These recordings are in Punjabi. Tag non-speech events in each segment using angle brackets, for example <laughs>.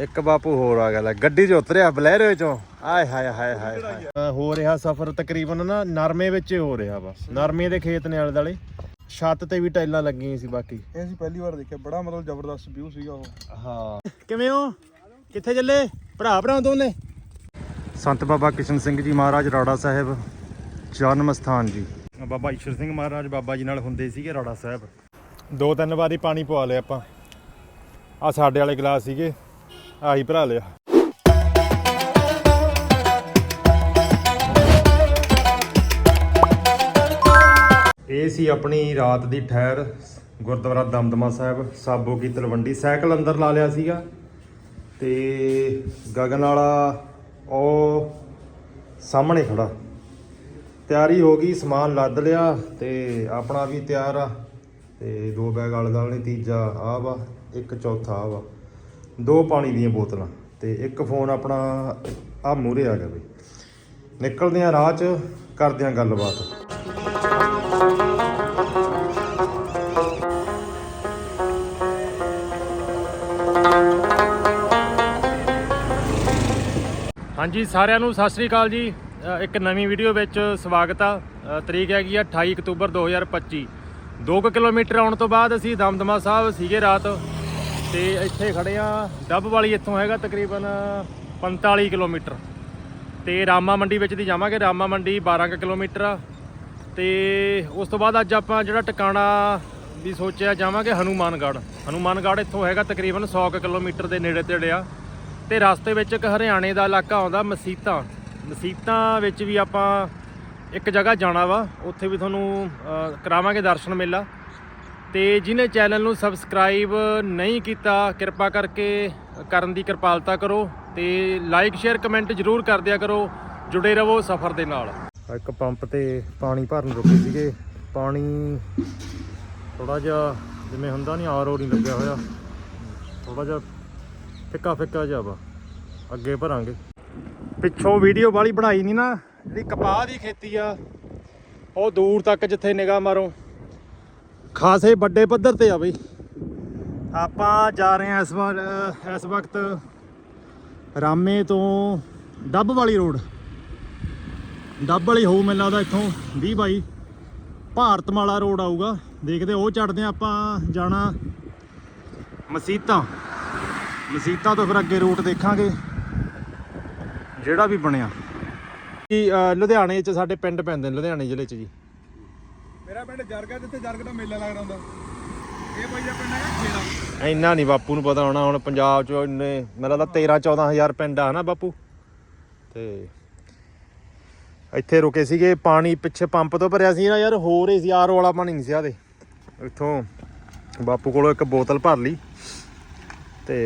ਇੱਕ ਬਾਪੂ ਹੋਰ ਆ ਗਿਆ ਲੈ ਗੱਡੀ 'ਚ ਉਤਰਿਆ ਬਲੈਰੋ 'ਚੋਂ। ਆਏ ਹਾਏ ਹਾਏ ਹਾਏ ਹੋ ਰਿਹਾ ਸਫ਼ਰ ਤਕਰੀਬਨ ਨਾ ਨਰਮੇ ਵਿੱਚ ਹੀ ਹੋ ਰਿਹਾ ਵਾ। ਨਰਮੇ ਦੇ ਖੇਤ ਨੇ ਆਲੇ ਦਾਲੇ ਛੱਤ ਤੇ ਵੀ ਟਾਈਲਾਂ ਲੱਗੀਆਂ ਸੀ ਬਾਕੀ। ਇਹ ਅਸੀਂ ਪਹਿਲੀ ਵਾਰ ਦੇਖਿਆ ਬੜਾ ਮਤਲਬ ਜ਼ਬਰਦਸਤ ਵਿਊ ਸੀਗਾ ਉਹ। ਹਾਂ। ਕਿਵੇਂ ਹੋ? ਕਿੱਥੇ ਚੱਲੇ? ਭਰਾ ਭਰਾ ਦੋਨੇ? ਸੰਤ ਬਾਬਾ ਕਿਸ਼ਨ ਸਿੰਘ ਜੀ ਮਹਾਰਾਜ ਰਾੜਾ ਸਾਹਿਬ ਜਨਮ ਸਥਾਨ ਜੀ। ਬਾਬਾ ਈਸ਼ਰ ਸਿੰਘ ਮਹਾਰਾਜ ਬਾਬਾ ਜੀ ਨਾਲ ਹੁੰਦੇ ਸੀਗੇ ਰਾੜਾ ਸਾਹਿਬ। ਦੋ ਤਿੰਨ ਵਾਰੀ ਪਾਣੀ ਪਵਾ ਲਿਆ ਆਪਾਂ। ਆ ਸਾਡੇ ਵਾਲੇ ਗਲਾਸ ਸੀਗੇ। ਆਹੀ ਭਰਾ ਲਿਆ ਇਹ ਸੀ ਆਪਣੀ ਰਾਤ ਦੀ ਠਹਿਰ, ਗੁਰਦੁਆਰਾ ਦਮਦਮਾ ਸਾਹਿਬ, ਸਾਬੋ ਕੀ ਤਲਵੰਡੀ। ਸਾਈਕਲ ਅੰਦਰ ਲਾ ਲਿਆ ਸੀਗਾ ਤੇ ਗਗਨ ਵਾਲਾ ਉਹ ਸਾਹਮਣੇ ਖੜਾ। ਤਿਆਰੀ ਹੋ ਗਈ, ਸਮਾਨ ਲੱਦ ਲਿਆ ਤੇ ਆਪਣਾ ਵੀ ਤਿਆਰ ਆ ਤੇ ਦੋ ਬੈਗ ਵਾਲੇ ਦੁਆਲੇ ਨੇ, ਤੀਜਾ ਆ ਵਾ, ਇੱਕ ਚੌਥਾ ਆ ਵਾ। ਦੋ ਪਾਣੀ ਦੀਆਂ ਬੋਤਲਾਂ ਤੇ ਇੱਕ ਫੋਨ ਆਪਣਾ ਆ ਮੂਰੇ ਆ ਗਿਆ ਬਈ। ਨਿਕਲਦੇ ਆ ਰਾਹ 'ਚ, ਕਰਦੇ ਆ ਗੱਲਬਾਤ। ਹਾਂਜੀ, ਸਾਰਿਆਂ ਨੂੰ ਸਤਿ ਸ੍ਰੀ ਅਕਾਲ ਜੀ। ਇੱਕ ਨਵੀਂ ਵੀਡੀਓ ਵਿੱਚ ਸਵਾਗਤ ਆ। ਤਰੀਕ ਹੈਗੀ ਆ 28 ਅਕਤੂਬਰ 2025 2 ਕਿਲੋਮੀਟਰ ਆਉਣ ਤੋਂ ਬਾਅਦ ਅਸੀਂ ਦਮਦਮਾ ਸਾਹਿਬ ਸੀਗੇ ਰਾਤ। ਤੇ ਇੱਥੇ ਖੜੇ ਆ, ਡੱਬ ਵਾਲੀ ਇੱਥੋਂ ਹੈਗਾ ਤਕਰੀਬਨ 45 ਕਿਲੋਮੀਟਰ। ਤੇ ਰਾਮਾ ਮੰਡੀ ਵਿੱਚ ਦੀ ਜਾਵਾਂਗੇ, ਰਾਮਾ ਮੰਡੀ 12 ਕੁ ਕਿਲੋਮੀਟਰ ਆ। ਤੇ ਉਸ ਤੋਂ ਬਾਅਦ ਅੱਜ ਆਪਾਂ ਜਿਹੜਾ ਟਿਕਾਣਾ ਵੀ ਸੋਚਿਆ ਜਾਵਾਂਗੇ, ਹਨੂਮਾਨਗੜ੍ਹ। ਹਨੂਮਾਨਗੜ੍ਹ ਇੱਥੋਂ ਹੈਗਾ ਤਕਰੀਬਨ 100 ਕੁ ਕਿਲੋਮੀਟਰ ਦੇ ਨੇੜੇ ਤੇੜੇ ਆ। ਤੇ ਰਸਤੇ ਵਿੱਚ ਇੱਕ ਹਰਿਆਣੇ ਦਾ ਇਲਾਕਾ ਆਉਂਦਾ, ਮਸੀਤਾਂ। ਮਸੀਤਾਂ ਵਿੱਚ ਵੀ ਆਪਾਂ ਇੱਕ ਜਗ੍ਹਾ ਜਾਣਾ ਵਾ, ਉੱਥੇ ਵੀ ਤੁਹਾਨੂੰ ਕਰਾਵਾਂਗੇ ਦਰਸ਼ਨ ਮੇਲਾ। ਤੇ ਜਿਹਨੇ ਚੈਨਲ ਨੂੰ ਸਬਸਕ੍ਰਾਈਬ ਨਹੀਂ ਕੀਤਾ, ਕਿਰਪਾ ਕਰਕੇ ਕਰਨ ਦੀ ਕਿਰਪਾਲਤਾ ਕਰੋ ਤੇ ਲਾਈਕ, ਸ਼ੇਅਰ, ਕਮੈਂਟ ਜਰੂਰ ਕਰ ਦਿਆ ਕਰੋ। ਜੁੜੇ ਰਹੋ ਸਫ਼ਰ ਦੇ ਨਾਲ। ਇੱਕ ਪੰਪ ਤੇ ਪਾਣੀ ਭਰਨ ਰੁਕੇ ਸੀਗੇ। ਪਾਣੀ ਥੋੜਾ ਜਿਹਾ ਜਿਵੇਂ ਹੁੰਦਾ ਨਹੀਂ ਆਰਓ ਨਹੀਂ ਲੱਗਿਆ ਹੋਇਆ। ਥੋੜਾ ਜਿਹਾ ਫਿੱਕਾ ਫਿੱਕਾ ਜਿਹਾ ਵਾ। ਅੱਗੇ ਭਰਾਂਗੇ। ਪਿੱਛੋਂ ਵੀਡੀਓ ਵਾਲੀ ਬਣਾਈ ਨਹੀਂ ਨਾ, ਜਿਹੜੀ ਕਪਾਹ ਦੀ ਖੇਤੀ ਆ, ਉਹ ਦੂਰ ਤੱਕ ਜਿੱਥੇ ਨਿਗਾਹ ਮਾਰੋ। ਖਾਸੇ ਵੱਡੇ ਪੱਧਰ ਤੇ ਆ ਬਈ। ਆਪਾਂ ਜਾ ਰਹੇ ਹਾਂ ਇਸ ਵਾਰ ਇਸ ਵਕਤ ਰਾਮੇ ਤੋਂ ਡੱਬ ਵਾਲੀ ਰੋਡ। ਡੱਬ ਵਾਲੀ ਹੋਊ ਮੈਨੂੰ ਲੱਗਦਾ ਇੱਥੋਂ 20 ਬਾਈ। ਭਾਰਤਮਾਲਾ ਰੋਡ ਆਊਗਾ। ਦੇਖਦੇ ਉਹ ਚੜਦੇ ਆਪਾਂ ਜਾਣਾ ਮਸੀਤਾਂ। ਮਸੀਤਾਂ ਤੋਂ ਫਿਰ ਅੱਗੇ ਰੂਟ ਦੇਖਾਂਗੇ ਜਿਹੜਾ ਵੀ ਬਣਿਆ। ਅ, ਲੁਧਿਆਣੇ 'ਚ ਸਾਡੇ ਪਿੰਡ ਪੈਂਦੇ ਨੇ ਲੁਧਿਆਣੇ ਜ਼ਿਲ੍ਹੇ 'ਚ ਜੀ। ਮੇਰਾ ਪਿੰਡ ਜਰਗਾ ਜਿੱਥੇ ਜਰਗ ਦਾ ਮੇਲਾ ਲੱਗਦਾ ਹੁੰਦਾ। ਇਹ ਬਾਈ ਦਾ ਪਿੰਡ ਹੈਗਾ ਖੇੜਾ। ਇੰਨਾ ਨਹੀਂ ਬਾਪੂ ਨੂੰ ਪਤਾ ਹੋਣਾ, ਹੁਣ ਪੰਜਾਬ 'ਚ ਇੰਨੇ, ਮੇਰਾ ਤਾਂ 13 14000 ਪਿੰਡ ਆ ਨਾ ਬਾਪੂ? ਤੇ ਇੱਥੇ ਰੁਕੇ ਸੀਗੇ, ਪਾਣੀ ਪਿੱਛੇ ਪੰਪ ਤੋਂ ਭਰਿਆ ਸੀ ਨਾ ਯਾਰ, ਹੋਰ ਹੀ ਸੀ ਆਰਓ ਵਾਲਾ ਪਾਣੀ ਨਹੀਂ ਸੀ ਆਦੇ ਇੱਥੋਂ ਬਾਪੂ ਕੋਲੋਂ ਇੱਕ ਬੋਤਲ ਭਰ ਲਈ। ਤੇ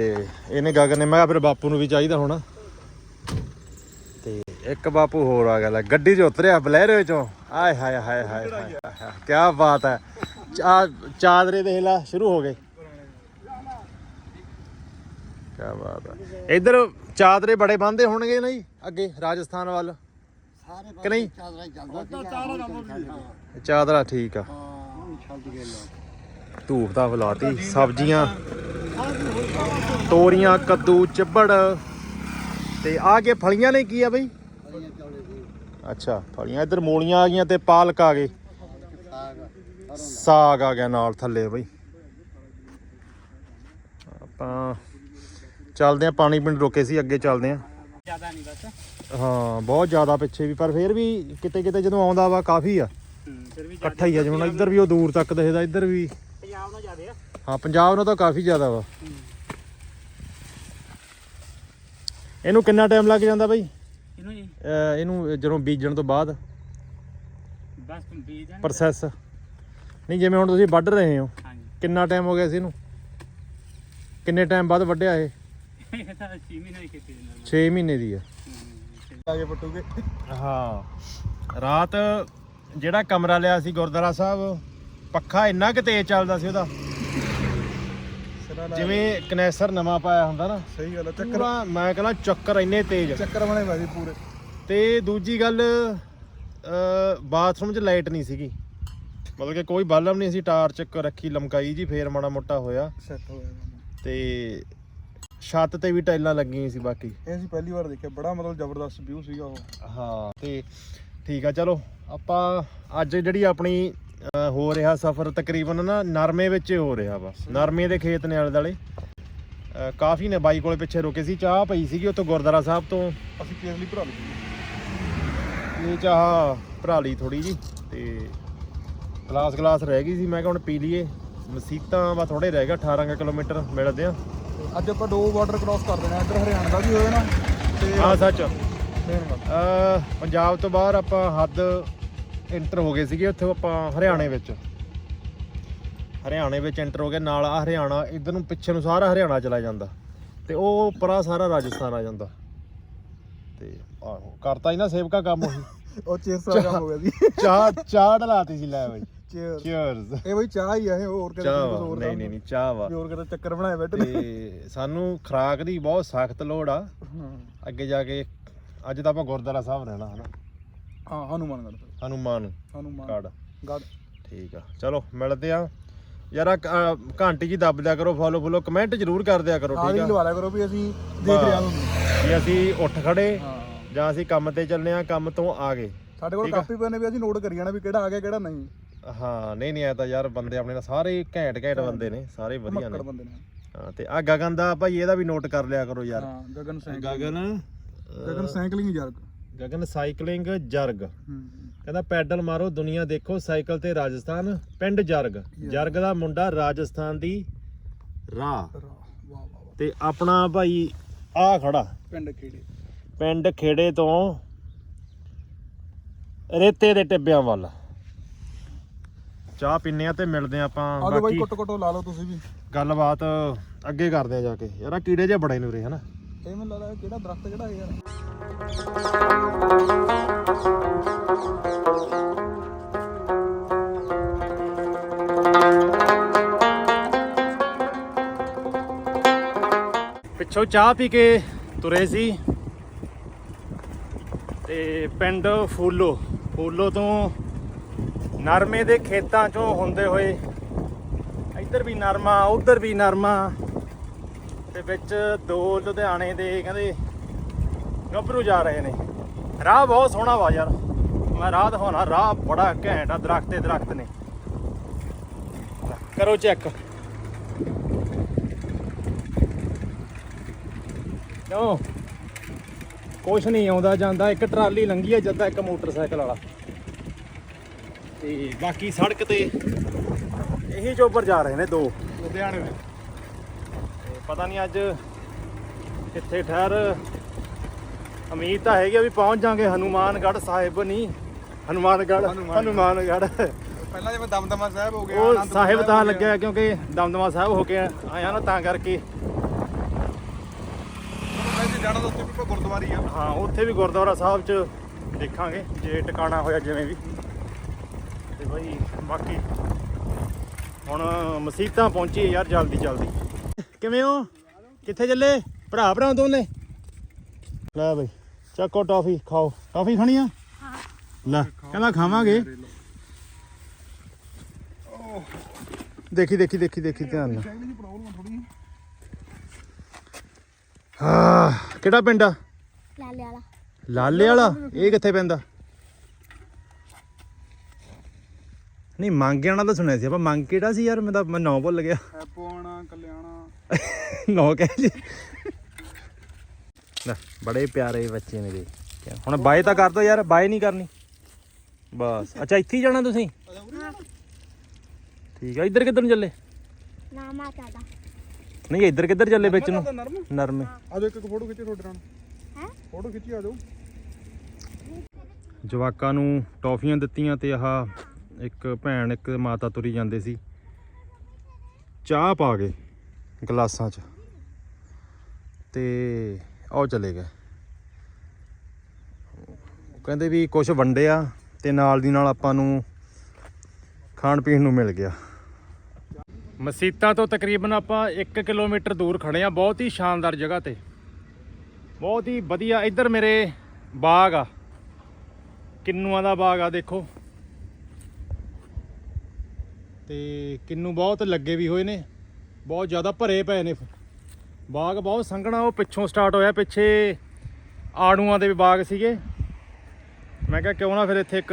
ਇਹਨੇ ਗਗਨ ਨੇ ਮੈਂ ਕਿਹਾ ਫਿਰ ਬਾਪੂ ਨੂੰ ਵੀ ਚਾਹੀਦਾ ਹੋਣਾ। ਇੱਕ ਬਾਪੂ ਹੋਰ ਆ ਗਿਆ ਲੈ ਗੱਡੀ 'ਚ ਉਤਰਿਆ ਬਲੈਰੋ 'ਚੋਂ। ਆਏ ਹਾਏ ਹਾਏ ਹਾਏ ਹਾਏ ਕੀ ਬਾਤ ਹੈ। ਚਾ ਚਾਦਰੇ ਦੇਖ ਲਾ ਸ਼ੁਰੂ ਹੋ ਗਏ। ਕੀ ਬਾਤ ਹੈ। ਇੱਧਰ ਚਾਦਰੇ ਬੜੇ ਬੰਦੇ ਹੋਣਗੇ ਨਹੀਂ? ਅੱਗੇ ਰਾਜਸਥਾਨ ਵੱਲ। ਕਿ ਨਹੀਂ? ਚਾਦਰਾ ਠੀਕ ਆ। ਧੂਫ ਦਾ ਫਲਾਤੀ ਸਬਜ਼ੀਆਂ ਤੋਰੀਆਂ ਕੱਦੂ ਚੱਬੜ। ਤੇ ਆ ਕੇ ਫਲੀਆਂ ਨੇ ਕੀ ਆ ਬਈ? ਅੱਛਾ ਫਲੀਆਂ। ਇੱਧਰ ਮੂਲੀਆਂ ਆ ਗਈਆਂ ਤੇ ਪਾਲਕ ਆ ਗਏ। ਸਾਗ ਆ ਗਿਆ ਨਾਲ ਥੱਲੇ ਬਈ। ਆਪਾਂ ਚੱਲਦੇ ਆ ਪਾਣੀ ਪਿੰਡ ਰੋਕੇ ਸੀ ਅੱਗੇ ਚੱਲਦੇ ਆ। ਜ਼ਿਆਦਾ ਨਹੀਂ ਬਸ। ਹਾਂ ਬਹੁਤ ਜ਼ਿਆਦਾ ਪਿੱਛੇ ਵੀ ਪਰ ਫੇਰ ਵੀ ਕਿਤੇ ਕਿਤੇ ਜਦੋਂ ਆਉਂਦਾ ਵਾ ਕਾਫੀ ਆ। ਫਿਰ ਵੀ ਇਕੱਠਾ ਹੀ ਆ ਜਿਵੇਂ ਹੁਣ ਇੱਧਰ ਵੀ ਉਹ ਦੂਰ ਤੱਕ ਦਿਖਦਾ ਇੱਧਰ ਵੀ। ਪੰਜਾਬ ਨਾਲ ਜ਼ਿਆਦਾ ਆ। ਹਾਂ ਪੰਜਾਬ ਨਾਲੋਂ ਤਾਂ ਕਾਫੀ ਜ਼ਿਆਦਾ ਵਾ। ਇਹਨੂੰ ਕਿੰਨਾ ਟਾਈਮ ਲੱਗ ਜਾਂਦਾ ਬਈ? ਇਹਨੂੰ ਜੀ? ਇਹਨੂੰ ਜਦੋਂ ਬੀਜਣ ਤੋਂ ਬਾਅਦ ਬਸ ਬੀਜ ਜਾਣ ਪ੍ਰੋਸੈਸ ਨਹੀਂ ਜਿਵੇਂ ਹੁਣ ਤੁਸੀਂ ਵੱਢ ਰਹੇ ਹੋ ਕਿੰਨਾ ਟਾਈਮ ਹੋ ਗਿਆ ਸੀ ਇਹਨੂੰ? ਕਿੰਨੇ ਟਾਈਮ ਬਾਅਦ ਵੱਢਿਆ ਇਹ? ਇਹ ਤਾਂ 6 ਮਹੀਨੇ ਦੀ ਖੇਤੀ ਦੇ ਨਾਲ। 6 ਮਹੀਨੇ ਦੀ ਆ। ਲਾਗੇ ਪੱਟੂਗੇ? ਹਾਂ। ਰਾਤ ਜਿਹੜਾ ਕਮਰਾ ਲਿਆ ਸੀ ਗੁਰਦੁਆਰਾ ਸਾਹਿਬ ਪੱਖਾ ਇੰਨਾ ਕਿ ਤੇਜ਼ ਚੱਲਦਾ ਸੀ ਉਹਦਾ। ਜਿਵੇਂ ਕਨੈਸਰ ਨਵਾਂ ਪਾਇਆ ਹੁੰਦਾ ਨਾ ਸਹੀ ਗੱਲ ਆ, ਚੱਕਰ ਪੂਰਾ ਮੈਂ ਕਹਿੰਦਾ ਚੱਕਰ ਇੰਨੇ ਤੇਜ਼। ਚੱਕਰ ਬਣੇ ਸੀ ਪੂਰੇ। ਤੇ ਦੂਜੀ ਗੱਲ ਅ ਬਾਥਰੂਮ 'ਚ ਲਾਈਟ ਨਹੀਂ ਸੀਗੀ। ਮਤਲਬ ਕਿ ਕੋਈ ਬਲਬ ਨਹੀਂ ਸੀ ਟਾਰਚ ਕ ਰੱਖੀ ਲਮਕਾਈ ਜੀ ਫੇਰ ਮਾੜਾ ਮੋਟਾ ਹੋਇਆ। ਸੈੱਟ ਹੋ ਗਿਆ ਕੰਮ। ਤੇ ਛੱਤ ਤੇ ਵੀ ਟਾਈਲਾਂ ਲੱਗੀਆਂ ਸੀ ਬਾਕੀ। ਇਹ ਅਸੀਂ ਪਹਿਲੀ ਵਾਰ ਦੇਖਿਆ ਬੜਾ ਮਤਲਬ ਜ਼ਬਰਦਸਤ ਵਿਊ ਸੀਗਾ ਉਹ। ਹਾਂ ਤੇ ਠੀਕ ਆ ਚਲੋ ਆਪਾਂ ਅੱਜ ਜਿਹੜੀ ਆਪਣੀ ਹੋ ਰਿਹਾ ਸਫ਼ਰ ਤਕਰੀਬਨ ਨਾ ਨਰਮੇ ਵਿੱਚ ਹੀ ਹੋ ਰਿਹਾ ਵਾ। ਨਰਮੇ ਦੇ ਖੇਤ ਨੇ ਆਲੇ ਦੁਆਲੇ ਅ, ਕਾਫੀ ਨੇ ਬਾਈ ਕੋਲੇ ਪਿੱਛੇ ਰੁਕੇ ਸੀ। ਚਾਹ ਪਈ ਸੀਗੀ ਉੱਥੋਂ ਗੁਰਦੁਆਰਾ ਸਾਹਿਬ ਤੋਂ। ਅਸੀਂ ਕੇਸਲੀ ਭਰਾ ਲਈ? ਇਹ ਚਾਹ ਭਰਾ ਲਈ ਥੋੜੀ ਜੀ ਤੇ ਗਲਾਸ ਗਲਾਸ ਰਹਿ ਗਈ ਸੀ। ਮੈਂ ਕਿਹਾ ਹੁਣ ਪੀ ਲਈਏ। ਮਸੀਤਾਂ ਵਾ ਥੋੜੇ ਰਹਿ ਗਿਆ 18 ਕੁ ਕਿਲੋਮੀਟਰ ਮਿਲਦੇ ਆ। ਅੱਜ ਆਪਾਂ ਦੋ ਬਾਰਡਰ ਕ੍ਰਾਸ ਕਰ ਦੇਣਾ ਇੱਧਰ ਹਰਿਆਣਾ ਦਾ ਵੀ ਹੋਇਆ ਨਾ ਤੇ ਹਾਂ ਸੱਚ। ਪੰਜਾਬ ਤੋਂ ਬਾਹਰ ਆਪਾਂ ਹੱਦ ਇੰਟਰ ਹੋ ਗਏ ਸੀਗੇ ਉੱਥੇ ਆਪਾਂ ਹਰਿਆਣੇ ਵਿੱਚ। ਹਰਿਆਣੇ ਵਿੱਚ ਇੰਟਰ ਹੋ ਗਏ ਨਾਲ ਆ ਹਰਿਆਣਾ ਇਧਰ ਨੂੰ ਪਿੱਛੇ ਨੂੰ ਸਾਰਾ ਹਰਿਆਣਾ ਚਲਾ ਜਾਂਦਾ। ਤੇ ਉਹ ਪਰਾ ਸਾਰਾ ਰਾਜਸਥਾਨ ਆ ਜਾਂਦਾ। ਤੇ ਆਹੋ ਕਰਤਾ ਹੀ ਨਾ ਸੇਵਕਾ ਕੰਮ ਉਹੀ। <laughs> ਉਹ ਚੇਸ ਦਾ ਕੰਮ ਹੋ ਗਿਆ ਸੀ। ਚਾਹ ਚਾਹ ਢਲਾਤੀ ਸੀ ਲੈ ਬਾਈ। ਚੇਅਰ ਚੀਅਰਸ ਇਹ ਬਈ ਚਾਹ ਹੀ ਆ ਇਹ ਹੋਰ ਕਿਤੇ ਕੁਝ ਹੋਰ ਨਹੀਂ ਨਹੀਂ ਨਹੀਂ ਚਾਹ ਵਾ। ਹੋਰ ਕਿਤੇ ਚੱਕਰ ਬਣਾਏ ਬੈਠੇ ਤੇ ਸਾਨੂੰ ਖਰਾਕ ਦੀ ਬਹੁਤ ਸਖਤ ਲੋੜ ਆ। ਅੱਗੇ ਜਾ ਕੇ ਅੱਜ ਤਾਂ ਆਪਾਂ ਗੁਰਦੁਆਰਾ ਸਾਹਿਬ ਰਹਿਣਾ ਹਨਾ। ਹਾਂ ਹਨੂਮਾਨਗੜ੍ਹ ਹਨੂਮਾਨ ਹਨੂਮਾਨ। ਗੜ ਠੀਕ ਆ। ਚਲੋ ਮਿਲਦੇ ਆ। ਯਾਰ ਆਹ ਘੰਟੀ ਜੀ ਦੱਬ ਦਿਆ ਕਰੋ ਫੋਲੋ ਫੋਲੋ ਕਮੈਂਟ ਜ਼ਰੂਰ ਕਰ ਦਿਆ ਕਰੋ ਠੀਕ ਵੀ ਆ ਲਵਾ ਲਿਆ ਕਰੋ ਵੀ ਅਸੀਂ ਦੇਖ ਰਹੇ ਹਾਂ ਤੁਹਾਨੂੰ। ਜੇ ਅਸੀਂ ਉੱਠ ਖੜੇ ਹਾਂ। ਜਾਂ ਅਸੀਂ ਕੰਮ ਤੇ ਚੱਲਨੇ ਆ ਕੰਮ ਤੋਂ ਆ ਗਏ। ਸਾਡੇ ਕੋਲ ਆ। ਕਾਪੀ ਪੈਨ ਵੀ ਅਸੀਂ ਨੋਟ ਕਰੀ ਜਾਣਾ ਵੀ ਕਿਹੜਾ ਆ ਗਿਆ ਕਿਹੜਾ ਨਹੀਂ। ਹਾਂ ਨਹੀਂ ਨਹੀਂ ਆ ਤਾਂ ਯਾਰ ਬੰਦੇ ਆਪਣੇ ਨਾਲ ਸਾਰੇ ਘੈਂਟ ਘੈਂਟ ਬੰਦੇ ਨੇ ਸਾਰੇ ਵਧੀਆ ਨੇ। ਹਾਂ ਤੇ ਆ ਗਗਨ ਦਾ ਭਾਈ ਇਹਦਾ ਵੀ ਨੋਟ ਕਰ ਲਿਆ ਕਰੋ ਯਾਰ। ਹਾਂ ਗਗਨ ਸਿੰਘ। ਗਗਨ? ਗਗਨ ਸਾਈਕਲਿੰਗ ਯਾਰ। ਗਗਨ ਸਾਈਕਲਿੰਗ ਜਰਗ। ਕਹਿੰਦਾ ਪੈਡਲ ਮਾਰੋ ਦੁਨੀਆ ਦੇਖੋ ਸਾਈਕਲ ਤੇ ਰਾਜਸਥਾਨ ਪਿੰਡ ਜਰਗ। ਜਰਗ। ਦਾ ਮੁੰਡਾ ਰਾਜਸਥਾਨ ਦੀ ਰਾਹ। ਤੇ ਆਪਣਾ ਭਾਈ ਆ ਖੜਾ। ਪਿੰਡ ਖੇੜੇ। ਪਿੰਡ ਖੇੜੇ ਤੋਂ ਰੇਤੇ ਦੇ ਟਿੱਬਿਆਂ ਵੱਲ। ਚਾਹ ਪੀਨੇ ਆ ਤੇ ਮਿਲਦੇ ਆ ਆਪਾਂ। ਆਜੋ ਬਾਈ ਬਾਕੀ ਕੁੱਟ ਕੁੱਟੋ ਲਾ ਲਓ ਤੁਸੀਂ ਵੀ। ਗੱਲਬਾਤ ਅੱਗੇ ਕਰਦੇ ਆ ਜਾ ਕੇ। ਯਾਰ ਆ ਕੀੜੇ ਜੇ ਬੜੇ ਨੇ ਉਰੇ ਹਨਾ? ਇਹ ਮੈਨੂੰ ਲੱਗਦਾ ਕਿਹੜਾ ਦਰਖਤ, ਕਿਹੜਾ ਹੈ ਯਾਰ ਪਿੱਛੋਂ ਚਾਹ ਪੀ ਕੇ ਤੁਰੇ ਸੀ। ਤੇ ਪਿੰਡ ਫੂਲੋ ਫੂਲੋ ਤੋਂ ਨਰਮੇ ਦੇ ਖੇਤਾਂ ਚੋਂ ਹੁੰਦੇ ਹੋਏ, ਇੱਧਰ ਵੀ ਨਰਮਾ, ਉੱਧਰ ਵੀ ਨਰਮਾ। ਤੇ ਵਿੱਚ ਦੋ ਲੁਧਿਆਣੇ ਦੇ ਕਹਿੰਦੇ ਗੱਭਰੂ ਜਾ ਰਹੇ ਨੇ। ਰਾਹ ਬਹੁਤ ਸੋਹਣਾ ਵਾ ਯਾਰ। ਮੈਂ ਰਾਹ ਦਿਖਾਉਣਾ, ਰਾਹ ਬੜਾ ਘੈਂਟ ਆ, ਦਰਖਤੇ ਦਰਖਤ ਨੇ। ਕਰੋ ਚੈੱਕ। ਕਿਉਂ? ਕੁਛ ਨਹੀਂ ਆਉਂਦਾ ਜਾਂਦਾ, ਇੱਕ ਟਰਾਲੀ ਲੰਘੀ ਆ ਜਦਾਂ ਇੱਕ ਮੋਟਰਸਾਈਕਲ ਵਾਲਾ। ਤੇ ਬਾਕੀ ਸੜਕ ਤੇ ਇਹੀ ਚੋਬਰ ਜਾ ਰਹੇ ਨੇ ਦੋ। ਲੁਧਿਆਣੇ ਵਿੱਚ ਪਤਾ ਨਹੀਂ ਅੱਜ ਕਿੱਥੇ ਠਹਿਰ। ਉਮੀਦ ਤਾਂ ਹੈਗੀ ਆ ਵੀ ਪਹੁੰਚ ਜਾਾਂਗੇ ਹਨੂਮਾਨਗੜ੍ਹ ਸਾਹਿਬ ਨਹੀਂ ਹਨੂਮਾਨਗੜ੍ਹ ਹਨੂਮਾਨਗੜ੍ਹ। ਪਹਿਲਾਂ ਜਿਵੇਂ ਦਮਦਮਾ ਸਾਹਿਬ ਹੋ ਗਿਆ ਉਹ ਸਾਹਿਬ ਤਾਂ। ਲੱਗਿਆ ਕਿਉਂਕਿ ਦਮਦਮਾ ਸਾਹਿਬ ਹੋ ਕੇ ਆਇਆ ਨਾ ਤਾਂ ਕਰਕੇ। ਵੈਸੇ ਜਾਣਾ ਤਾਂ ਉੱਥੇ ਵੀ ਆਪਾਂ ਗੁਰਦੁਆਰੇ ਹੀ ਆ। ਹਾਂ ਉੱਥੇ ਵੀ ਗੁਰਦੁਆਰਾ ਸਾਹਿਬ 'ਚ ਦੇਖਾਂਗੇ ਜੇ ਟਿਕਾਣਾ ਹੋਇਆ ਜਿਵੇਂ ਵੀ। ਤੇ ਭਾਈ ਬਾਕੀ ਹੁਣ ਮਸੀਤਾਂ ਪਹੁੰਚੀ ਯਾਰ ਜਲਦੀ ਜਲਦੀ। ਕਿਵੇਂ ਹੋ? ਕਿੱਥੇ ਚੱਲੇ? ਭਰਾ ਭਰਾ ਦੋਨੇ? ਲੈ ਬਈ ਚੱਕੋ ਟੌਫੀ ਖਾਓ। ਟੌਫੀ ਖਾਣੀ ਆ? ਲੈ ਕਹਿੰਦਾ ਖਾਵਾਂਗੇ। ਦੇਖੀ ਦੇਖੀ ਦੇਖੀ ਦੇਖੀ ਧਿਆਨ ਨਾਲ। ਹਾਂ ਕਿਹੜਾ ਪਿੰਡ ਆ? ਲਾਲੇ ਵਾਲਾ ਲਾਲੇ ਵਾਲਾ ਇਹ ਕਿੱਥੇ ਪੈਂਦਾ ਨਹੀਂ ਮੰਗਿਆਣਾ ਤਾਂ ਸੁਣਿਆ ਸੀ ਆਪਾਂ ਮੰਗ ਕਿਹੜਾ ਸੀ ਯਾਰ? ਮੈਂ ਤਾਂ ਮੈਂ ਨਾਂ ਭੁੱਲ ਗਿਆ। ਹੈਪੋਣਾ ਕਲਿਆਣਾ ਨਾਂ ਕਹਿ ਜੀ। ਲੈ ਬੜੇ ਪਿਆਰੇ ਬੱਚੇ ਨੇ ਜੀ। ਹੁਣ ਬਾਏ ਤਾਂ ਕਰ ਦੋ ਯਾਰ ਬਾਏ ਨਹੀਂ ਕਰਨੀ। ਬਸ। ਅੱਛਾ ਇੱਥੇ ਹੀ ਜਾਣਾ ਤੁਸੀਂ? ਠੀਕ ਆ ਇੱਧਰ ਕਿੱਧਰ ਨੂੰ ਚੱਲੇ? ਨਾਮਾ ਕਾਦਾ ਨਹੀਂ ਇੱਧਰ ਕਿੱਧਰ ਚੱਲੇ ਵਿੱਚ ਨੂੰ? ਨਰਮ। ਨਰਮੇ ਆਜੋ ਇੱਕ ਫੋਟੋ ਖਿੱਚੇ ਤੁਹਾਡੇ ਨਾਲ। ਹੈ? ਫੋਟੋ ਖਿੱਚੀ ਆਜੋ ਜਵਾਕਾਂ ਨੂੰ ਟੌਫੀਆਂ ਦਿੱਤੀਆਂ ਤੇ ਆਹ ਇੱਕ ਭੈਣ ਇੱਕ ਮਾਤਾ ਤੁਰੀ ਜਾਂਦੇ ਸੀ। ਚਾਹ ਪਾ ਕੇ। ਗਲਾਸਾਂ 'ਚ। ਤੇ ਆਓ ਚਲੇ ਗਏ। ਕਹਿੰਦੇ ਵੀ ਕੁਝ ਵੰਡਿਆ ਤੇ ਨਾਲ ਦੀ ਨਾਲ ਆਪਾਂ ਨੂੰ ਖਾਣ ਪੀਣ ਨੂੰ ਮਿਲ ਗਿਆ। ਮਸੀਤਾਂ ਤੋਂ ਤਕਰੀਬਨ ਆਪਾਂ 1 ਕਿਲੋਮੀਟਰ ਦੂਰ ਖੜੇ ਆ, ਬਹੁਤ ਹੀ ਸ਼ਾਨਦਾਰ ਜਗ੍ਹਾ ਤੇ। ਬਹੁਤ ਹੀ ਵਧੀਆ, ਇੱਧਰ ਮੇਰੇ ਬਾਗ ਆ। ਕਿੰਨੂਆਂ ਦਾ ਬਾਗ ਆ ਦੇਖੋ। ਤੇ ਕਿੰਨੂ ਬਹੁਤ ਲੱਗੇ ਵੀ ਹੋਏ ਨੇ। ਬਹੁਤ ਜ਼ਿਆਦਾ ਭਰੇ ਪਏ ਨੇ ਬਾਗ ਬਹੁਤ ਸੰਘਣਾ, ਉਹ ਪਿੱਛੋਂ ਸਟਾਰਟ ਹੋਇਆ, ਪਿੱਛੇ ਆੜੂਆਂ ਦੇ ਵੀ ਬਾਗ ਸੀਗੇ। ਮੈਂ ਕਿਹਾ ਕਿਉਂ ਨਾ ਫਿਰ ਇੱਥੇ ਇੱਕ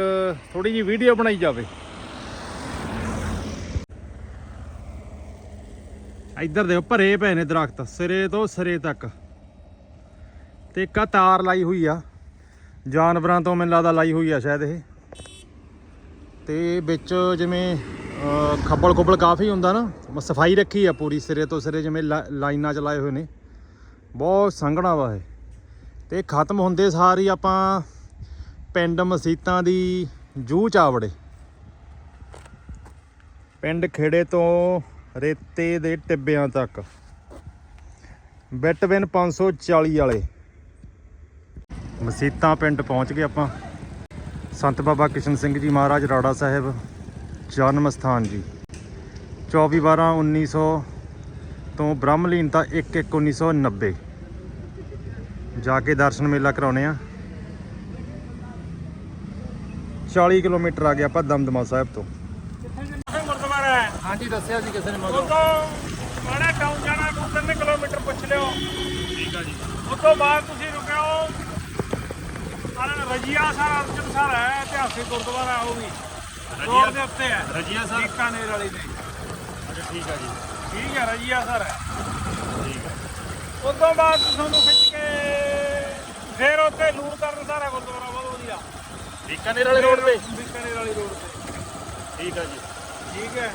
ਥੋੜੀ ਜਿਹੀ ਵੀਡੀਓ ਬਣਾਈ ਜਾਵੇ। ਇੱਧਰ ਦੇਖੋ, ਭਰੇ ਪਏ ਨੇ ਦਰਖਤ, ਸਿਰੇ ਤੋਂ ਸਿਰੇ ਤੱਕ। ਤੇ ਇੱਕ ਤਾਰ ਲਾਈ ਹੋਈ ਆ। ਜਾਨਵਰਾਂ ਤੋਂ ਮੈਨੂੰ ਲੱਗਦਾ ਲਾਈ ਹੋਈ ਆ ਸ਼ਾਇਦ ਇਹ। ਤੇ ਵਿੱਚ ਜਿਵੇਂ ਖੱਬਲ ਖੁੱਬਲ ਕਾਫੀ ਹੁੰਦਾ ਨਾ। ਸਫ਼ਾਈ ਰੱਖੀ ਆ ਪੂਰੀ ਸਿਰੇ ਤੋਂ ਸਿਰੇ, ਜਿਵੇਂ ਲਾ- ਲਾਈਨਾਂ ਚਲਾਏ ਹੋਏ ਨੇ। ਬਹੁਤ ਸੰਘਣਾ ਵਾ ਇਹ। ਤੇ ਖਤਮ ਹੁੰਦੇ ਸਾਰ ਆਪਾਂ ਪਿੰਡ ਮਸੀਤਾਂ ਦੀ ਜੂ ਚਾਵੜੇ ਪਿੰਡ ਖੇੜੇ ਤੋਂ ਰੇਤੇ ਦੇ ਟਿੱਬਿਆਂ ਤੱਕ। ਬਿਟਵਿਨ 540 ਵਾਲੇ। ਮਸੀਤਾਂ ਪਿੰਡ ਪਹੁੰਚ ਗਏ ਆਪਾਂ। ਸੰਤ ਬਾਬਾ ਕਿਸ਼ਨ ਸਿੰਘ ਜੀ ਮਹਾਰਾਜ ਰਾੜਾ ਸਾਹਿਬ। ਜਨਮ ਸਥਾਨ ਜੀ। 24 12 1900 ਤੋਂ ਬ੍ਰਹਮਲੀਨ ਤਾਂ 1 1 1990 ਜਾ ਕੇ ਦਰਸ਼ਨ ਮੇਲਾ ਕਰਾਉਣੇ ਆ। 40 ਕਿਲੋਮੀਟਰ ਆ ਗਿਆ ਆਪਾਂ ਦਮਦਮਾ ਸਾਹਿਬ ਤੋਂ। ਗੁਰਦੁਆਰਾ ਹੈ ਹਾਂਜੀ ਦੱਸਿਆ ਸੀ ਕਿਸੇ ਨੇ ਉਦੋਂ ਮਾੜਾ ਟਾਊਨ ਜਾਣਾ ਕੋਈ 3 ਕਿਲੋਮੀਟਰ ਪੁੱਛ ਲਿਓ। ਠੀਕ ਆ ਜੀ। ਉਸ ਤੋਂ ਬਾਅਦ ਤੁਸੀਂ ਰੁਕਿਓ। ਅਰਨ ਰਜੀਆ ਸਰ ਅਰਜਨ ਸਰ ਹੈ ਇਤਿਹਾਸਿਕ ਗੁਰਦੁਆਰਾ ਉਹ ਵੀ। ਰੋਡ ਦੇ ਉੱਤੇ ਹੈ। ਰਜੀਆ ਸਾਹਿਬ ਬੀਕਾਨੇਰ ਵਾਲੀ ਦੇ ਅੱਛਾ ਠੀਕ ਆ ਜੀ। ਠੀਕ ਹੈ ਰਜੀਆ ਸਰ। ਹੈ ਠੀਕ ਆ ਉਸ ਤੋਂ ਬਾਅਦ ਤੁਹਾਨੂੰ ਖਿੱਚ ਕੇ ਫੇਰ ਉੱਥੇ ਲੂਰ ਕਰਨ ਸਾਰਾ ਗੁਰਦੁਆਰਾ ਬਹੁਤ ਵਧੀਆ। ਬੀਕਾਨੇਰ ਵਾਲੇ ਰੋਡ ਤੇ? ਬੀਕਾਨੇਰ ਵਾਲੀ ਰੋਡ ਤੇ। ਠੀਕ ਆ ਜੀ। ਠੀਕ ਹੈ।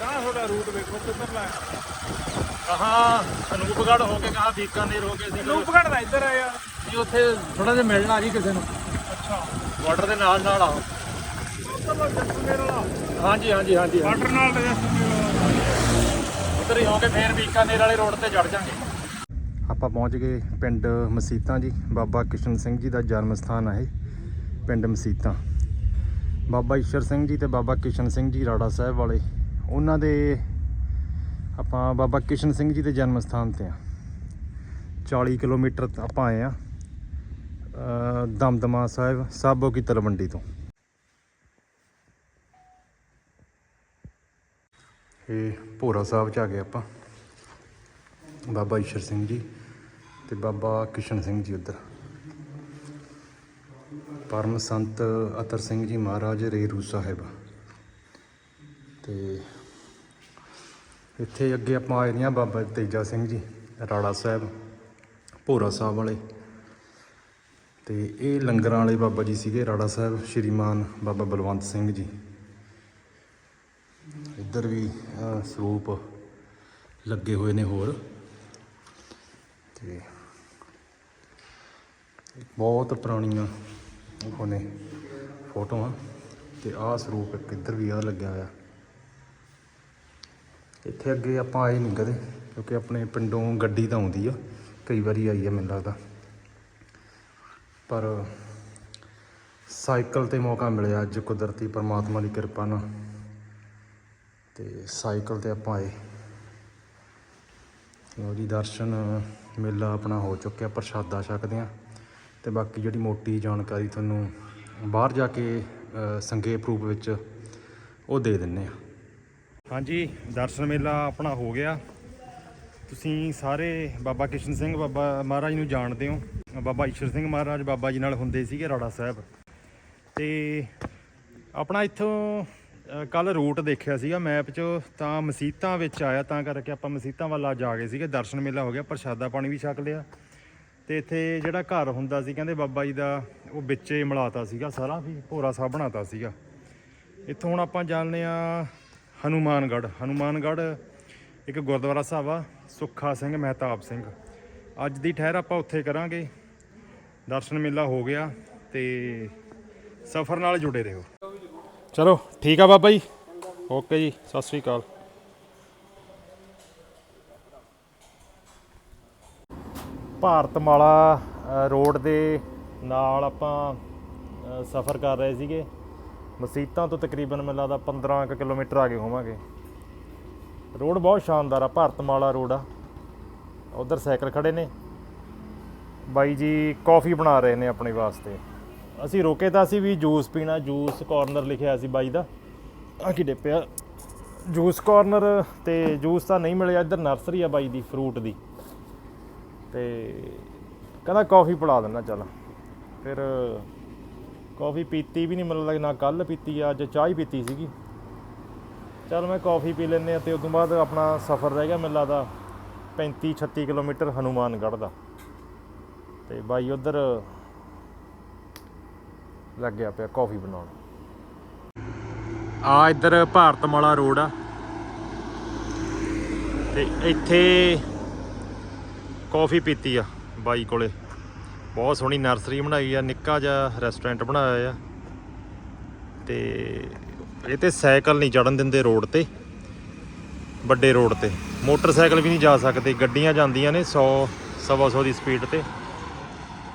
ਕਹਾਂ ਤੁਹਾਡਾ ਰੂਟ ਵੇਖੋ ਕਿੱਧਰਲਾ ਹੈ। ਕਹਾ ਅਨੂਪਗੜ੍ਹ ਹੋ ਕੇ ਕਹਾ ਬੀਕਾਨੇਰ ਹੋ ਕੇ ਸੀ ਰੂਪਗੜ੍ਹ ਦਾ ਇੱਧਰ ਹੈ ਯਾਰ ਜੀ ਉੱਥੇ ਥੋੜਾ ਜਿਹਾ ਮਿਲਣਾ ਜੀ ਕਿਸੇ ਨੂੰ। ਅੱਛਾ। ਬਾਰਡਰ ਦੇ ਨਾਲ ਨਾਲ ਆ ਹਾਂਜੀ ਹਾਂਜੀ ਹਾਂਜੀ ਬਾਰਡਰ ਨਾਲ ਉਧਰ ਹੀ ਹੋ ਕੇ ਫੇਰ ਬੀਕਾਨੇਰ ਵਾਲੇ ਰੋਡ ਤੇ ਚੜ ਜਾਾਂਗੇ। ਆਪਾਂ ਪਹੁੰਚ ਗਏ ਪਿੰਡ ਮਸੀਤਾਂ ਜੀ। ਬਾਬਾ ਕਿਸ਼ਨ ਸਿੰਘ ਜੀ ਦਾ ਜਨਮ ਸਥਾਨ ਹੈ ਪਿੰਡ ਮਸੀਤਾਂ। ਬਾਬਾ ਈਸ਼ਰ ਸਿੰਘ ਜੀ ਤੇ ਬਾਬਾ ਕਿਸ਼ਨ ਸਿੰਘ ਜੀ ਰਾੜਾ ਸਾਹਿਬ ਵਾਲੇ ਉਹਨਾਂ ਦੇ ਆਪਾਂ ਬਾਬਾ ਕਿਸ਼ਨ ਸਿੰਘ ਜੀ ਦੇ ਜਨਮ ਸਥਾਨ ਤੇ ਆ। 40 ਕਿਲੋਮੀਟਰ ਆਪਾਂ ਆਏ ਆ ਦਮਦਮਾ ਸਾਹਿਬ ਸਾਬੋ ਕੀ ਤਲਵੰਡੀ ਤੋਂ। ਇਹ ਭੋਰਾ ਸਾਹਿਬ ਚ ਆ ਗਏ ਆਪਾਂ। ਬਾਬਾ ਈਸ਼ਰ ਸਿੰਘ ਜੀ ਤੇ ਬਾਬਾ ਕਿਸ਼ਨ ਸਿੰਘ ਜੀ ਉੱਧਰ। ਪਰਮ ਸੰਤ ਅਤਰ ਸਿੰਘ ਜੀ ਮਹਾਰਾਜ ਰੇਰੂ ਸਾਹਿਬ। ਤੇ ਇੱਥੇ ਅੱਗੇ ਆਪਾਂ ਆਏ ਦੀਆਂ ਬਾਬਾ ਤੇਜਾ ਸਿੰਘ ਜੀ, ਰਾੜਾ ਸਾਹਿਬ, ਭੋਰਾ ਸਾਹਿਬ ਵਾਲੇ। ਤੇ ਇਹ ਲੰਗਰਾਂ ਵਾਲੇ ਬਾਬਾ ਜੀ ਸੀਗੇ, ਰਾੜਾ ਸਾਹਿਬ, ਸ਼੍ਰੀਮਾਨ ਬਾਬਾ ਬਲਵੰਤ ਸਿੰਘ ਜੀ। ਇੱਧਰ ਵੀ ਸਰੂਪ ਲੱਗੇ ਹੋਏ ਨੇ ਹੋਰ। ਤੇ ਬਹੁਤ ਪੁਰਾਣੀਆਂ ਉਹ ਨੇ ਫੋਟੋਆਂ। ਤੇ ਆਹ ਸਰੂਪ ਇੱਕ ਇੱਧਰ ਵੀ ਆ ਲੱਗਿਆ ਹੋਇਆ। ਇੱਥੇ ਅੱਗੇ ਆਪਾਂ ਆਏ ਨਹੀਂ ਕਦੇ, ਕਿਉਂਕਿ ਆਪਣੇ ਪਿੰਡੋਂ ਗੱਡੀ ਤਾਂ ਆਉਂਦੀ ਆ, ਕਈ ਵਾਰੀ ਆਈ ਆ ਮੈਨੂੰ ਲੱਗਦਾ। ਪਰ ਸਾਈਕਲ ਤੇ ਮੌਕਾ ਮਿਲਿਆ ਅੱਜ ਕੁਦਰਤੀ ਪਰਮਾਤਮਾ ਦੀ ਕਿਰਪਾ ਨਾਲ। ਤੇ ਸਾਈਕਲ ਤੇ ਆਪਾਂ ਆਏ। ਲਓ ਜੀ, ਦਰਸ਼ਨ, ਮੇਲਾ ਆਪਣਾ ਹੋ ਚੁੱਕਿਆ, ਪ੍ਰਸ਼ਾਦਾ ਛਕਦੇ ਆ ਤੇ ਬਾਕੀ ਜਿਹੜੀ ਮੋਟੀ ਜਾਣਕਾਰੀ ਤੁਹਾਨੂੰ ਬਾਹਰ ਜਾ ਕੇ ਸੰਖੇਪ ਰੂਪ ਵਿੱਚ ਉਹ ਦੇ ਦਿੰਨੇ ਆ। ਹਾਂਜੀ, ਦਰਸ਼ਨ ਮੇਲਾ ਆਪਣਾ ਹੋ ਗਿਆ। ਤੁਸੀਂ ਸਾਰੇ ਬਾਬਾ ਕਿਸ਼ਨ ਸਿੰਘ, ਬਾਬਾ ਮਹਾਰਾਜ ਨੂੰ ਜਾਣਦੇ ਹੋ। ਬਾਬਾ ਈਸ਼ਰ ਸਿੰਘ ਮਹਾਰਾਜ ਬਾਬਾ ਜੀ ਨਾਲ ਹੁੰਦੇ ਸੀਗੇ ਰਾੜਾ ਸਾਹਿਬ। ਤੇ ਆਪਣਾ ਇੱਥੋਂ ਕੱਲ ਰੂਟ ਦੇਖਿਆ ਸੀਗਾ ਮੈਪ 'ਚ, ਤਾਂ ਮਸੀਤਾਂ ਵਿੱਚ ਆਇਆ, ਤਾਂ ਕਰਕੇ ਆਪਾਂ ਮਸੀਤਾਂ ਵੱਲ ਅੱਜ ਆ ਗਏ ਸੀਗੇ। ਦਰਸ਼ਨ ਮੇਲਾ ਹੋ ਗਿਆ, ਪ੍ਰਸ਼ਾਦਾ ਪਾਣੀ ਵੀ ਛਕ ਲਿਆ। ਤੇ ਇੱਥੇ ਜਿਹੜਾ ਘਰ ਹੁੰਦਾ ਸੀ, ਕਹਿੰਦੇ ਬਾਬਾ ਜੀ ਦਾ, ਉਹ ਵਿੱਚੇ ਮਿਲਾਤਾ ਸੀਗਾ ਸਾਰਾ ਵੀ, ਭੋਰਾ ਸਾਹਿਬ ਬਣਾਤਾ ਸੀਗਾ। ਇੱਥੋਂ ਹੁਣ ਆਪਾਂ ਜਾਣਦੇ ਆ ਹਨੂਮਾਨਗੜ੍ਹ। ਹਨੂਮਾਨਗੜ੍ਹ ਇੱਕ ਗੁਰਦੁਆਰਾ ਸਾਹਿਬ ਆ, ਸੁੱਖਾ ਸਿੰਘ ਮਹਿਤਾਬ ਸਿੰਘ। ਅੱਜ ਦੀ ਠਹਿਰ ਆਪਾਂ ਉੱਥੇ ਕਰਾਂਗੇ। ਦਰਸ਼ਨ ਮੇਲਾ ਹੋ ਗਿਆ ਤੇ ਸਫ਼ਰ ਨਾਲ ਜੁੜੇ ਰਹੋ। ਚਲੋ, ਠੀਕ ਆ ਬਾਬਾ ਜੀ। ਓਕੇ ਜੀ, ਸਤਿ ਸ੍ਰੀ ਅਕਾਲ। ਭਾਰਤਮਾਲਾ ਰੋਡ ਦੇ ਨਾਲ ਆਪਾਂ ਸਫ਼ਰ ਕਰ ਰਹੇ ਸੀਗੇ। ਮਸੀਤਾਂ ਤੋਂ ਤਕਰੀਬਨ ਮੈਨੂੰ ਲੱਗਦਾ 15 ਕੁ ਕਿਲੋਮੀਟਰ ਆ ਗਏ ਹੋਵਾਂਗੇ। ਰੋਡ ਬਹੁਤ ਸ਼ਾਨਦਾਰ ਆ, ਭਾਰਤਮਾਲਾ ਰੋਡ ਆ। ਉਧਰ ਸਾਈਕਲ ਖੜੇ ਨੇ। ਬਾਈ ਜੀ, ਕਾਫੀ ਬਣਾ ਰਹੇ ਨੇ ਆਪਣੇ ਵਾਸਤੇ। ਅਸੀਂ ਰੋਕੇ ਤਾਂ ਅਸੀਂ ਵੀ ਜੂਸ ਪੀਣਾ, ਜੂਸ ਕਾਰਨਰ ਲਿਖਿਆ ਸੀ ਬਾਈ ਦਾ। ਆ ਕੀ ਡਿੱਪਿਆ? ਜੂਸ ਕਾਰਨਰ ਤੇ ਜੂਸ ਤਾਂ ਨਹੀਂ ਮਿਲਿਆ, ਇੱਧਰ ਨਰਸਰੀ ਆ ਬਾਈ ਦੀ ਫਰੂਟ ਦੀ। ਤੇ ਕਹਿੰਦਾ ਕਾਫੀ ਪਿਲਾ ਦਿੰਦਾ, ਚੱਲ। ਫਿਰ ਕਾਫੀ ਪੀਤੀ ਵੀ ਨਹੀਂ, ਮੈਨੂੰ ਲੱਗਦਾ ਨਾ ਕੱਲ ਪੀਤੀ ਆ, ਅੱਜ ਚਾਹ ਹੀ ਪੀਤੀ ਸੀਗੀ। ਚੱਲ ਮੈਂ ਕਾਫੀ ਪੀ ਲੈਨੇ ਆ ਤੇ ਉਸ ਤੋਂ ਬਾਅਦ ਆਪਣਾ ਸਫ਼ਰ ਰਹਿ ਗਿਆ, ਮੈਨੂੰ ਲੱਗਦਾ 35 36 ਕਿਲੋਮੀਟਰ ਹਨੂਮਾਨਗੜ੍ਹ ਦਾ। ਤੇ ਬਾਈ ਉਧਰ ਲੱਗਿਆ ਪਿਆ ਕਾਫੀ ਬਣਾਉਣ। ਆ ਇੱਧਰ ਭਾਰਤਮਾਲਾ ਰੋਡ ਆ। ਤੇ ਇੱਥੇ ਕਾਫੀ ਪੀਤੀ ਆ ਬਾਈ ਕੋਲੇ। ਬਹੁਤ ਸੋਹਣੀ ਨਰਸਰੀ ਬਣਾਈ ਆ, ਨਿੱਕਾ ਜਿਹਾ ਰੈਸਟੋਰੈਂਟ ਬਣਾਇਆ ਆ। ਤੇ ਇਹ ਤੇ ਸਾਈਕਲ ਨਹੀਂ ਚੜਨ ਦਿੰਦੇ ਰੋਡ ਤੇ, ਵੱਡੇ ਰੋਡ ਤੇ। ਮੋਟਰਸਾਈਕਲ ਵੀ ਨਹੀਂ ਜਾ ਸਕਦੇ, ਗੱਡੀਆਂ ਜਾਂਦੀਆਂ ਨੇ 100 ਸਵਾ 100 ਦੀ ਸਪੀਡ ਤੇ।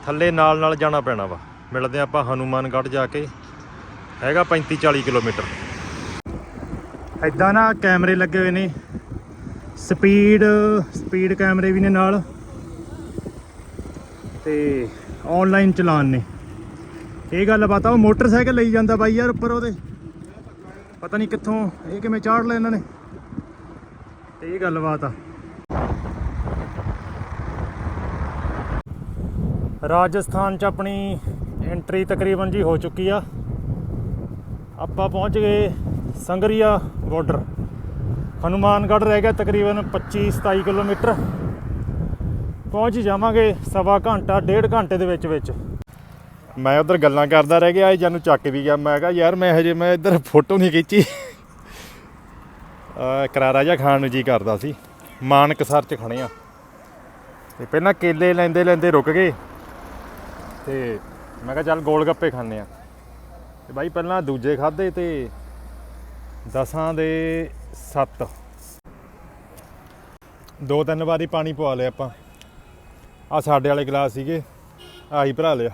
ਥੱਲੇ ਨਾਲ ਨਾਲ ਜਾਣਾ ਪੈਣਾ ਵਾ। ਮਿਲਦੇ ਹਾਂ ਆਪਾਂ ਹਨੂਮਾਨਗੜ੍ਹ ਜਾ ਕੇ। ਹੈਗਾ 35 40 ਕਿਲੋਮੀਟਰ। ਐਦਾਂ ਨਾ ਕੈਮਰੇ ਲੱਗੇ ਹੋਏ ਨੇ। ਸਪੀਡ ਸਪੀਡ ਕੈਮਰੇ ਵੀ ਨੇ ਨਾਲ। ਤੇ ਆਨਲਾਈਨ ਚਲਾਨ ਨੇ। ਇਹ ਗੱਲ ਬਾਤ ਆ ਉਹ ਮੋਟਰਸਾਈਕਲ ਲਈ ਜਾਂਦਾ ਬਾਈ ਯਾਰ ਉੱਪਰ ਉਹਦੇ। ਪਤਾ ਨਹੀਂ ਕਿੱਥੋਂ, ਇਹ ਕਿਵੇਂ ਚਾੜ ਲਿਆ ਇਹਨਾਂ ਨੇ। ਤੇ ਇਹ ਗੱਲਬਾਤ ਆ। ਰਾਜਸਥਾਨ ਚ ਆਪਣੀ ਐਂਟਰੀ ਤਕਰੀਬਨ ਜੀ ਹੋ ਚੁੱਕੀ ਆ। ਆਪਾਂ ਪਹੁੰਚ ਗਏ ਸੰਗਰੀਆ ਬਾਰਡਰ ਹਨੂਮਾਨਗੜ੍ਹ ਰਹਿ ਗਿਆ ਤਕਰੀਬਨ 25 27 ਕਿਲੋਮੀਟਰ। ਪਹੁੰਚ ਜਾਵਾਂਗੇ ਸਵਾ ਘੰਟਾ, ਡੇਢ ਘੰਟੇ ਦੇ ਵਿੱਚ ਵਿੱਚ। ਮੈਂ ਉਧਰ ਗੱਲਾਂ ਕਰਦਾ ਰਹਿ ਗਿਆ, ਇਹ ਜਾਨੂੰ ਚੱਕ ਵੀ ਗਿਆ। ਮੈਂ ਕਿਹਾ, ਯਾਰ, ਮੈਂ ਹਜੇ, ਮੈਂ ਇੱਧਰ ਫੋਟੋ ਨਹੀਂ ਖਿੱਚੀ। ਅਹ ਕਰਾਰਾ ਜਿਹਾ ਖਾਣ ਨੂੰ ਜੀ ਕਰਦਾ ਸੀ। ਮਾਨਕਸਰ ਚ ਖੜੇ ਆ। ਤੇ ਪਹਿਲਾਂ ਕੇਲੇ ਲੈਂਦੇ ਲੈਂਦੇ ਰੁਕ ਗਏ। ਤੇ ਮੈਂ ਕਿਹਾ ਚੱਲ ਗੋਲ ਗੱਪੇ ਖਾਂਦੇ ਆ ਤੇ ਬਾਈ ਪਹਿਲਾਂ ਦੂਜੇ ਖਾਦੇ ਤੇ ਦਸਾਂ ਦੇ 7 ਦੋ ਤਿੰਨ ਵਾਰੀ ਪਾਣੀ ਪਵਾ ਲਿਆ ਆਪਾਂ। ਆ ਸਾਡੇ ਵਾਲੇ ਗਲਾਸ ਸੀਗੇ, ਆਹੀ ਭਰਾ ਲਿਆ।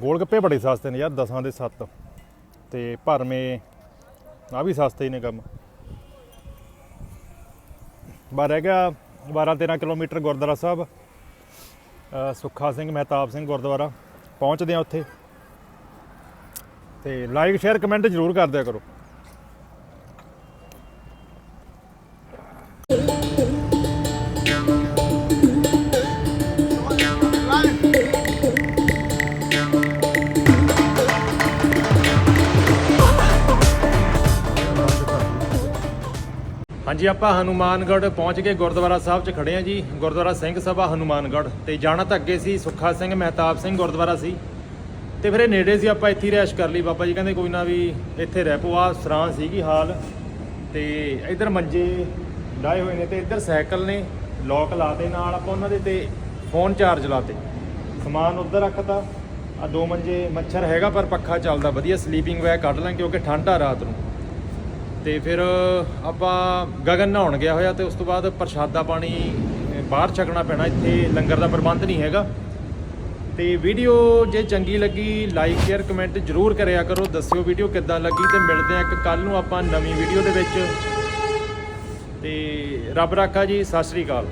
ਗੋਲ ਗੱਪੇ ਬੜੇ ਸਸਤੇ ਨੇ ਯਾਰ, ਦਸਾਂ ਦੇ 7 ਤੇ ਭਰਵੇਂ ਆ ਵੀ ਸਸਤੇ ਹੀ ਨੇ ਕੰਮ। ਬਾ ਰਹਿ ਗਿਆ 12 13 ਕਿਲੋਮੀਟਰ ਗੁਰਦੁਆਰਾ ਸਾਹਿਬ ਸੁੱਖਾ ਸਿੰਘ, ਮਹਿਤਾਬ ਸਿੰਘ ਗੁਰਦੁਆਰਾ। ਪਹੁੰਚਦੇ ਆ ਉੱਥੇ। ਤੇ ਲਾਈਕ ਸ਼ੇਅਰ ਕਮੈਂਟ ਜ਼ਰੂਰ ਕਰ ਦਿਆ ਕਰੋ। ਹਾਂਜੀ, ਆਪਾਂ ਹਨੂਮਾਨਗੜ੍ਹ ਪਹੁੰਚ ਕੇ ਗੁਰਦੁਆਰਾ ਸਾਹਿਬ 'ਚ ਖੜੇ ਆ ਜੀ। ਗੁਰਦੁਆਰਾ ਸਿੰਘ ਸਭਾ ਹਨੂਮਾਨਗੜ੍ਹ ਤੇ ਜਾਣਾ ਤਾਂ ਅੱਗੇ ਸੀ, ਸੁੱਖਾ ਸਿੰਘ, ਮਹਿਤਾਬ ਸਿੰਘ ਗੁਰਦੁਆਰਾ ਸੀ। ਤੇ ਫਿਰ ਇਹ ਨੇੜੇ ਸੀ, ਆਪਾਂ ਇੱਥੇ ਹੀ ਰੈਸ਼ ਕਰ ਲਈ। ਬਾਬਾ ਜੀ ਕਹਿੰਦੇ ਕੋਈ ਨਾ ਵੀ ਇੱਥੇ ਰਹਿ ਪੋ ਆ ਸਰਾਂ ਸੀਗੀ ਹਾਲ। ਤੇ ਇੱਧਰ ਮੰਜੇ ਲਾਏ ਹੋਏ ਨੇ ਤੇ ਇੱਧਰ ਸਾਈਕਲ ਨੇ ਲੋਕ ਲਾਤੇ ਨਾਲ ਆਪਾਂ ਉਹਨਾਂ ਦੇ ਤੇ ਫੋਨ ਚਾਰਜ ਲਾਤੇ। ਸਮਾਨ ਉੱਧਰ ਰੱਖਤਾ। ਆ ਦੋ ਮੰਜੇ, ਮੱਛਰ ਹੈਗਾ ਪਰ ਪੱਖਾ ਚੱਲਦਾ। ਵਧੀਆ ਸਲੀਪਿੰਗ ਬੈਗ ਕੱਢ ਲਾਂ ਕਿਉਂਕਿ ਠੰਡ ਆ ਰਾਤ ਨੂੰ। ਤੇ ਫਿਰ ਆਪਾਂ ਗਗਨ ਨਹਾਉਣ ਗਿਆ ਹੋਇਆ ਤੇ ਉਸ ਤੋਂ ਬਾਅਦ ਪ੍ਰਸ਼ਾਦਾ ਪਾਣੀ ਬਾਹਰ ਛਕਣਾ ਪੈਣਾ, ਇੱਥੇ ਲੰਗਰ ਦਾ ਪ੍ਰਬੰਧ ਨਹੀਂ ਹੈਗਾ। ਤੇ ਵੀਡੀਓ ਜੇ ਚੰਗੀ ਲੱਗੀ ਲਾਈਕ ਸ਼ੇਅਰ ਕਮੈਂਟ ਜਰੂਰ ਕਰਿਆ ਕਰੋ। ਦੱਸਿਓ ਵੀਡੀਓ ਕਿੱਦਾਂ ਲੱਗੀ ਤੇ ਮਿਲਦੇ ਆ ਇੱਕ ਕੱਲ ਨੂੰ ਆਪਾਂ ਨਵੀਂ ਵੀਡੀਓ ਦੇ ਵਿੱਚ। ਤੇ ਰੱਬ ਰਾਖਾ ਜੀ, ਸਤਿ ਸ੍ਰੀ ਅਕਾਲ।